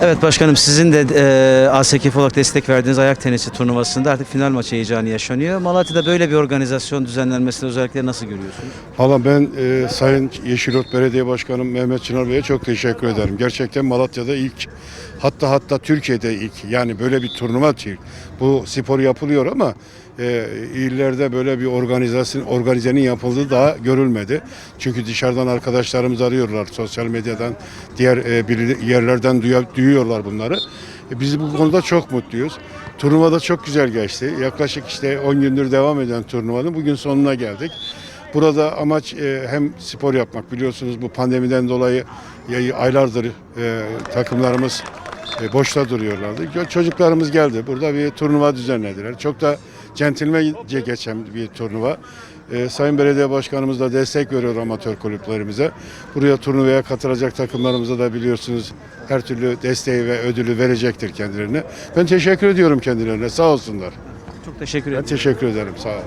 Evet başkanım sizin de e, ASKF olarak destek verdiğiniz ayak tenisi turnuvasında artık final maçı heyecanı yaşanıyor. Malatya'da böyle bir organizasyon düzenlenmesini özellikle nasıl görüyorsunuz? Valla ben e, Sayın Yeşilot Belediye Başkanım Mehmet Çınar Bey'e çok teşekkür ederim. Gerçekten Malatya'da ilk hatta hatta Türkiye'de ilk yani böyle bir turnuva ilk. Bu spor yapılıyor ama e, illerde böyle bir organizasyon organizenin yapıldığı daha görülmedi. Çünkü dışarıdan arkadaşlarımız arıyorlar sosyal medyadan diğer e, bir- yerlerden duya- duyuyorlar bunları. E, Biz bu konuda çok mutluyuz. Turnuva da çok güzel geçti. Yaklaşık işte 10 gündür devam eden turnuvanın bugün sonuna geldik. Burada amaç e, hem spor yapmak biliyorsunuz bu pandemiden dolayı aylardır e, takımlarımız e, boşta duruyorlardı. Çocuklarımız geldi. Burada bir turnuva düzenlediler. Çok da centilmence geçen bir turnuva. E, Sayın Belediye Başkanımız da destek veriyor amatör kulüplerimize. Buraya turnuvaya katılacak takımlarımıza da biliyorsunuz her türlü desteği ve ödülü verecektir kendilerine. Ben teşekkür ediyorum kendilerine. Sağ olsunlar. Çok teşekkür Ben ederim. teşekkür ederim. Sağ olun.